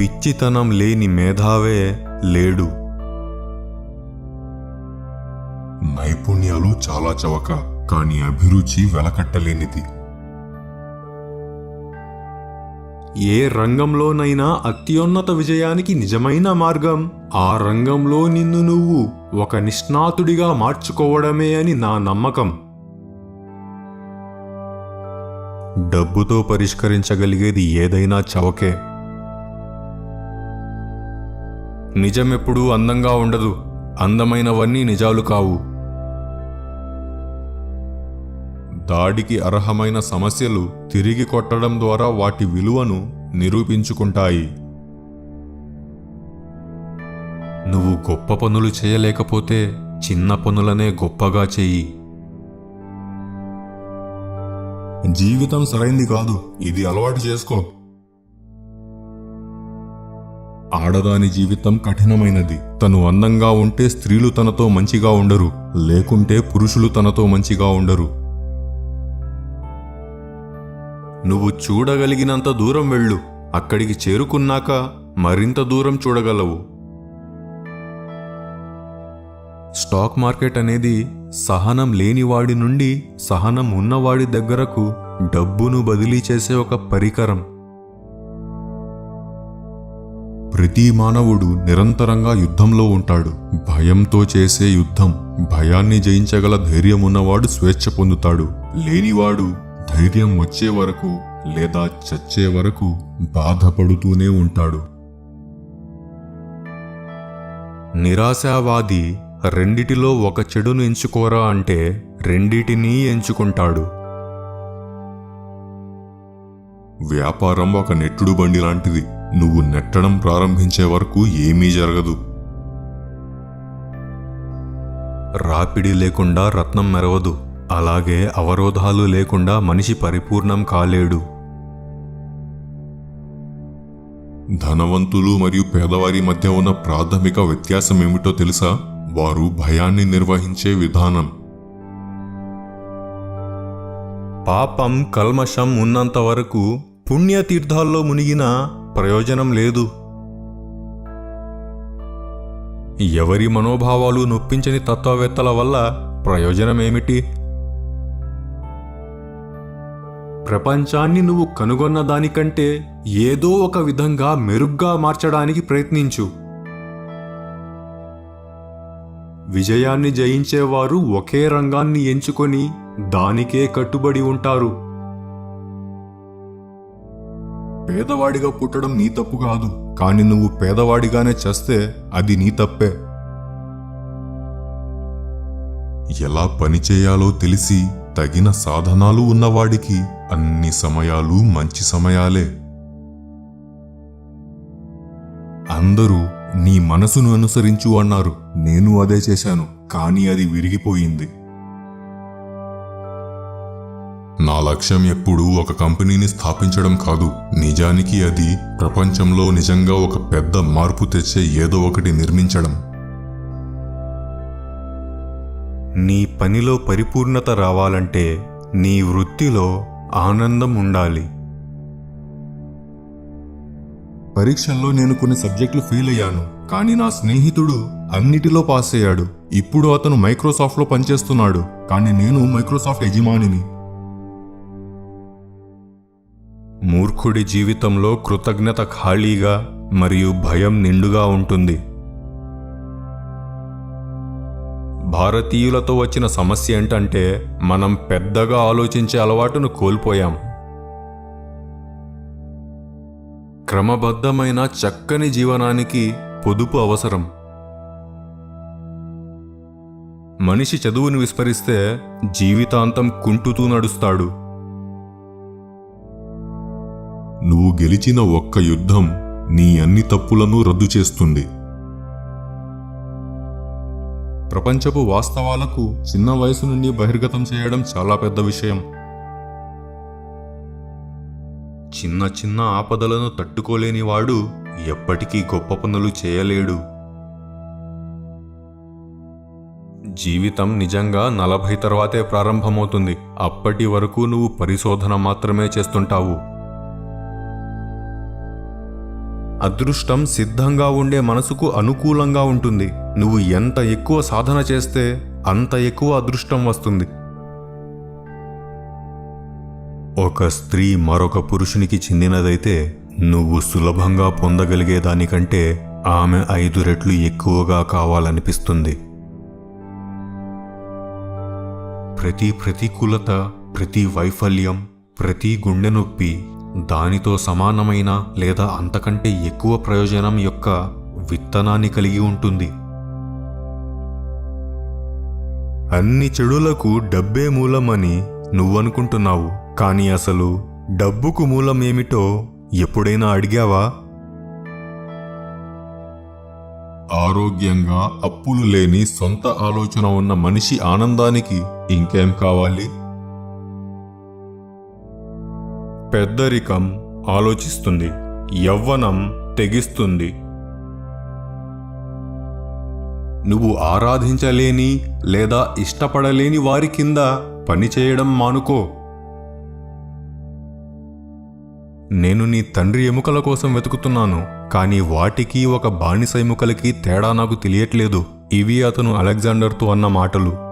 పిచ్చితనం లేని మేధావే లేడు. నైపుణ్యాలు చాలా చవక కానీ అభిరుచి వెలకట్టలేనిది. ఏ రంగంలోనైనా అత్యున్నత విజయానికి నిజమైన మార్గం. ఆ రంగంలో నిన్ను నువ్వు ఒక నిష్ణాతుడిగా మార్చుకోవడమే అని నా నమ్మకం. డబ్బుతో పరిష్కరించగలిగేది ఏదైనా చవకే. నిజమెప్పుడూ అందంగా ఉండదు. అందమైనవన్నీ నిజాలు కావు. దాడికి అర్హమైన సమస్యలు తిరిగి కొట్టడం ద్వారా వాటి విలువను నిరూపించుకుంటాయి. నువ్వు గొప్ప పనులు చేయలేకపోతే చిన్న పనులనే గొప్పగా చెయ్యి జీవితం సరైంది కాదు. ఇది అలవాటు చేసుకో. ఆడదాని జీవితం కఠినమైనది. తను అందంగా ఉంటే స్త్రీలు తనతో మంచిగా ఉండరు. లేకుంటే పురుషులు తనతో మంచిగా ఉండరు. నువ్వు చూడగలిగినంత దూరం వెళ్ళు. అక్కడికి చేరుకున్నాక మరింత దూరం చూడగలవు. స్టాక్ మార్కెట్ అనేది సహనం లేనివాడి నుండి సహనం ఉన్నవాడి దగ్గరకు డబ్బును బదిలీ చేసే ఒక పరికరం. ప్రతి మానవుడు నిరంతరంగా యుద్ధంలో ఉంటాడు. భయంతో చేసే యుద్ధం భయాన్ని జయించగల ధైర్యం ఉన్నవాడు స్వేచ్ఛ పొందుతాడు. లేనివాడు ధైర్యం వచ్చే వరకు లేదా చచ్చే వరకు బాధపడుతూనే ఉంటాడు. నిరాశావాది రెండిటిలో ఒక చెడును ఎంచుకోరా అంటే రెండిటినీ ఎంచుకుంటాడు. వ్యాపారం ఒక నెట్టుడు బండి లాంటిది. నువ్వు నెట్టడం ప్రారంభించే వరకు ఏమీ జరగదు. రాపిడి లేకుండా రత్నం మెరవదు. అలాగే అవరోధాలు లేకుండా మనిషి పరిపూర్ణం కాలేడు. ధనవంతులు మరియు పేదవారి మధ్య ఉన్న ప్రాథమిక వ్యత్యాసం ఏమిటో తెలుసా? వారు భయాన్ని నిర్వహించే విధానం. పాపం కల్మషం ఉన్నంత వరకు పుణ్యతీర్థాల్లో మునిగిన ప్రయోజనం లేదు. ఎవరి మనోభావాలు నొప్పించని తత్వవేత్తల వల్ల ప్రయోజనమేమిటి? ప్రపంచాన్ని నువ్వు కనుగొన్న దానికంటే ఏదో ఒక విధంగా మెరుగ్గా మార్చడానికి ప్రయత్నించు. విజయాన్ని జయించేవారు ఒకే రంగాన్ని ఎంచుకొని దానికే కట్టుబడి ఉంటారు. పేదవాడిగా పుట్టడం నీ తప్పు కాదు. కానీ నువ్వు పేదవాడిగానే చేస్తే అది నీ తప్పే. ఎలా పని చేయాలో తెలిసి తగిన సాధనాలు ఉన్నవాడికి అన్ని సమయాలు మంచి సమయాలే. అందరూ నీ మనసును అనుసరించు అన్నారు. నేను అదే చేశాను. కానీ అది విరిగిపోయింది. నా లక్ష్యం ఎప్పుడూ ఒక కంపెనీని స్థాపించడం కాదు. నిజానికి అది ప్రపంచంలో నిజంగా ఒక పెద్ద మార్పు తెచ్చే ఏదో ఒకటి నిర్మించడం. నీ పనిలో పరిపూర్ణత రావాలంటే నీ వృత్తిలో ఆనందం ఉండాలి. పరీక్షల్లో నేను కొన్ని సబ్జెక్టులు ఫెయిల్ అయ్యాను కానీ నా స్నేహితుడు అన్నిటిలో పాస్ అయ్యాడు. ఇప్పుడు అతను మైక్రోసాఫ్ట్లో పనిచేస్తున్నాడు కానీ నేను మైక్రోసాఫ్ట్ యజమానిని. మూర్ఖుడి జీవితంలో కృతజ్ఞత ఖాళీగా మరియు భయం నిండుగా ఉంటుంది. భారతీయులతో వచ్చిన సమస్య ఏంటంటే మనం పెద్దగా ఆలోచించే అలవాటును కోల్పోయాం. క్రమబద్ధమైన చక్కని జీవనానికి పొదుపు అవసరం. మనిషి చదువును విస్మరిస్తే జీవితాంతం కుంటుతూ నడుస్తాడు. నువ్వు గెలిచిన ఒక్క యుద్ధం నీ అన్ని తప్పులను రద్దు చేస్తుంది. ప్రపంచపు వాస్తవాలకు చిన్న వయసు నుండి బహిర్గతం చేయడం చాలా పెద్ద విషయం. చిన్న చిన్న ఆపదలను తట్టుకోలేని వాడు ఎప్పటికీ గొప్ప పనులు చేయలేడు. జీవితం నిజంగా నలభై తర్వాతే ప్రారంభమవుతుంది. అప్పటి వరకు నువ్వు పరిశోధన మాత్రమే చేస్తుంటావు. అదృష్టం సిద్ధంగా ఉండే మనసుకు అనుకూలంగా ఉంటుంది. నువ్వు ఎంత ఎక్కువ సాధన చేస్తే అంత ఎక్కువ అదృష్టం వస్తుంది. ఒక స్త్రీ మరొక పురుషునికి చెందినదైతే నువ్వు సులభంగా పొందగలిగే దానికంటే ఆమె ఐదు రెట్లు ఎక్కువగా కావాలనిపిస్తుంది. ప్రతి ప్రతికూలత ప్రతి వైఫల్యం ప్రతి గుండె నొప్పి దానితో సమానమైన లేదా అంతకంటే ఎక్కువ ప్రయోజనం యొక్క విత్తనాన్ని కలిగి ఉంటుంది. అన్ని చెడులకు డబ్బే మూలమని నువ్వనుకుంటున్నావు. కానీ అసలు డబ్బుకు మూలం ఏమిటో ఎప్పుడైనా అడిగావా? ఆరోగ్యంగా అప్పులు లేని సొంత ఆలోచన ఉన్న మనిషి ఆనందానికి ఇంకేం కావాలి? పెద్దరికం ఆలోచిస్తుంది యవ్వనం తెగిస్తుంది. నువ్వు ఆరాధించలేని లేదా ఇష్టపడలేని వారి కింద పనిచేయడం మానుకో. నేను నీ తండ్రి ఎముకల కోసం వెతుకుతున్నాను కానీ వాటికి ఒక బానిస ఎముకలకి తేడా నాకు తెలియట్లేదు. ఇవి అతను అలెగ్జాండర్తో అన్న మాటలు.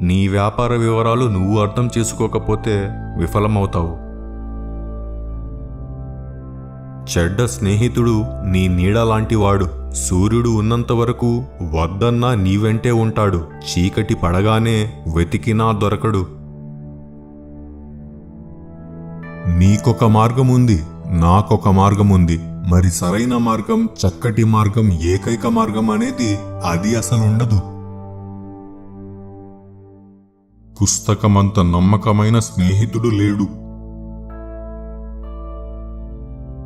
నీ వ్యాపార వివరాలు నువ్వు అర్థం చేసుకోకపోతే విఫలమవుతావు. చెడ్డ స్నేహితుడు నీ నీడ లాంటివాడు. సూర్యుడు ఉన్నంత వరకు వద్దన్నా నీ వెంటే ఉంటాడు. చీకటి పడగానే వెతికినా దొరకడు. నీకొక మార్గం ఉంది నాకొక మార్గం ఉంది మరి సరైన మార్గం చక్కటి మార్గం ఏకైక మార్గం అనేది అది అసలు పుస్తకమంత నమ్మకమైన స్నేహితుడు లేడు.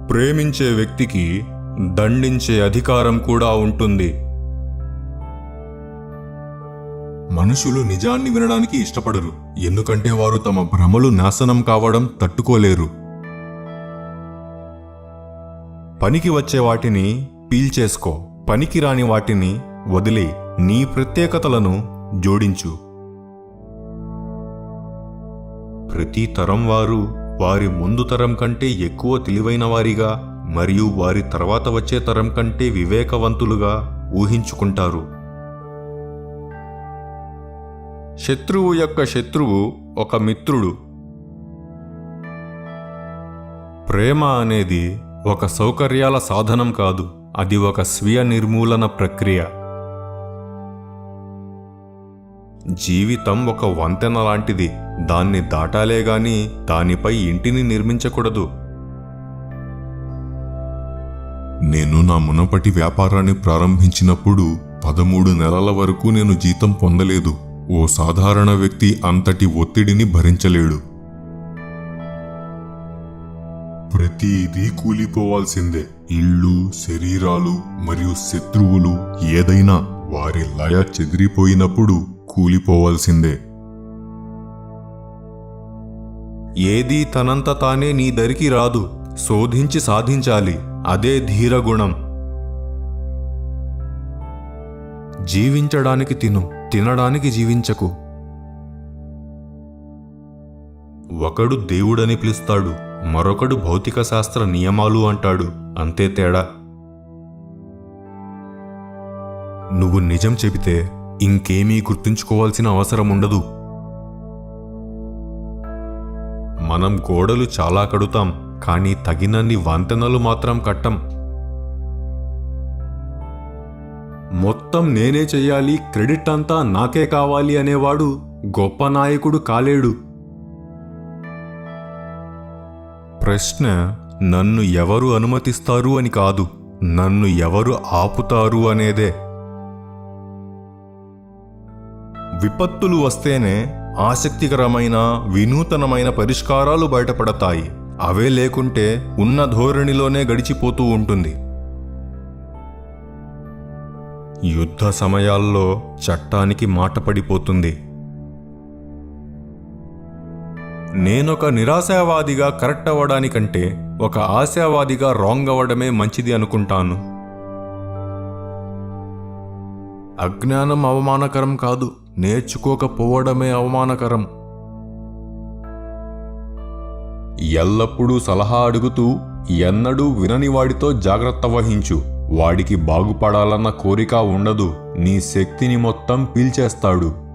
ప్రేమించే వ్యక్తికి దండించే అధికారం కూడా ఉంటుంది. మనుషులు నిజాన్ని వినడానికి ఇష్టపడరు. ఎందుకంటే వారు తమ భ్రమలు నాశనం కావడం తట్టుకోలేరు. పనికి వచ్చే వాటిని పీల్చేసుకో. పనికి రాని వాటిని వదిలే. నీ ప్రత్యేకతలను జోడించు. ప్రతి తరం వారు వారి ముందు తరం కంటే ఎక్కువ తెలివైన వారిగా మరియు వారి తర్వాత వచ్చే తరం కంటే వివేకవంతులుగా ఊహించుకుంటారు. శత్రువు యొక్క శత్రువు ఒక మిత్రుడు. ప్రేమ అనేది ఒక సౌకర్యాల సాధనం కాదు అది ఒక స్వీయ నిర్మూలన ప్రక్రియ. జీవితం ఒక వంతెన లాంటిది. దాన్ని దాటాలే గాని దానిపై ఇంటిని నిర్మించకూడదు. నేను నా మునపటి వ్యాపారాన్ని ప్రారంభించినప్పుడు పదమూడు నెలల వరకు నేను జీతం పొందలేదు. ఓ సాధారణ వ్యక్తి అంతటి ఒత్తిడిని భరించలేడు. ప్రతిదీ కూలిపోవాల్సిందే. ఇళ్ళు శరీరాలు మరియు శత్రువులు ఏదైనా వారి లయ చెదిరిపోయినప్పుడు కూలిపోవాల్సిందే. ఏదీ తనంత తానే నీ దరికి రాదు శోధించి సాధించాలి అదే ధీరగుణం. జీవించడానికి తిను తినడానికి జీవించకు. ఒకడు దేవుడని పిలుస్తాడు మరొకడు భౌతిక శాస్త్ర నియమాలు అంటాడు అంతే తేడా. నువ్వు నిజం చెబితే ఇంకేమీ గుర్తుంచుకోవాల్సిన అవసరం ఉండదు. మనం గోడలు చాలా కడుతాం కానీ తగినన్ని వంతెనలు మాత్రం కట్టం. మొత్తం నేనే చెయ్యాలి క్రెడిట్ అంతా నాకే కావాలి అనేవాడు గొప్ప నాయకుడు కాలేడు. ప్రశ్న నన్ను ఎవరు అనుమతిస్తారు అని కాదు నన్ను ఎవరు ఆపుతారు అనేదే. విపత్తులు వస్తేనే ఆసక్తికరమైన వినూతనమైన పరిష్కారాలు బయటపడతాయి. అవే లేకుంటే ఉన్న ధోరణిలోనే గడిచిపోతూ ఉంటుంది. యుద్ధ సమయాల్లో చట్టానికి మాట పడిపోతుంది. నేనొక నిరాశావాదిగా కరెక్ట్ అవ్వడానికంటే ఒక ఆశావాదిగా రాంగ్ అవ్వడమే మంచిది అనుకుంటాను. అజ్ఞానం అవమానకరం కాదు. నేర్చుకోకపోవడమే అవమానకరం. ఎల్లప్పుడూ సలహా అడుగుతూ ఎన్నడూ వినని వాడితో జాగ్రత్త వహించు. వాడికి బాగుపడాలన్న కోరిక ఉండదు. నీ శక్తిని మొత్తం పీల్చేస్తాడు.